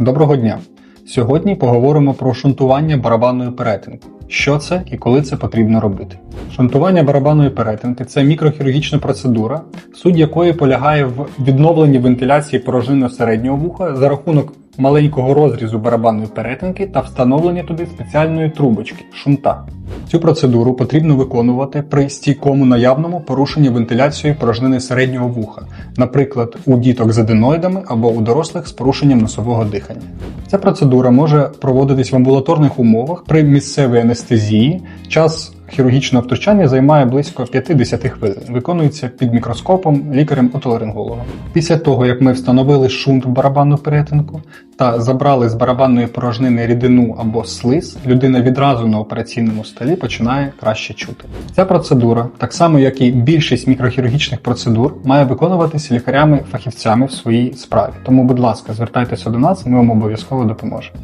Доброго дня! Сьогодні поговоримо про шунтування барабанної перетинки. Що це і коли це потрібно робити. Шунтування барабанної перетинки це мікрохірургічна процедура, суть якої полягає в відновленні вентиляції порожнини середнього вуха за рахунок маленького розрізу барабанної перетинки та встановлення туди спеціальної трубочки шунта. Цю процедуру потрібно виконувати при стійкому наявному порушенні вентиляції порожнини середнього вуха, наприклад, у діток з аденоїдами або у дорослих з порушенням носового дихання. Ця процедура може проводитись в амбулаторних умовах при місцевій анестезії. Час хірургічного втручання займає близько 5-10 хвилин. Виконується під мікроскопом лікарем-отоларингологом. Після того, як ми встановили шунт в барабанну перетинку та забрали з барабанної порожнини рідину або слиз, людина відразу на операційному столі починає краще чути. Ця процедура, так само як і більшість мікрохірургічних процедур, має виконуватися лікарями-фахівцями в своїй справі. Тому, будь ласка, звертайтеся до нас, ми вам обов'язково допоможемо.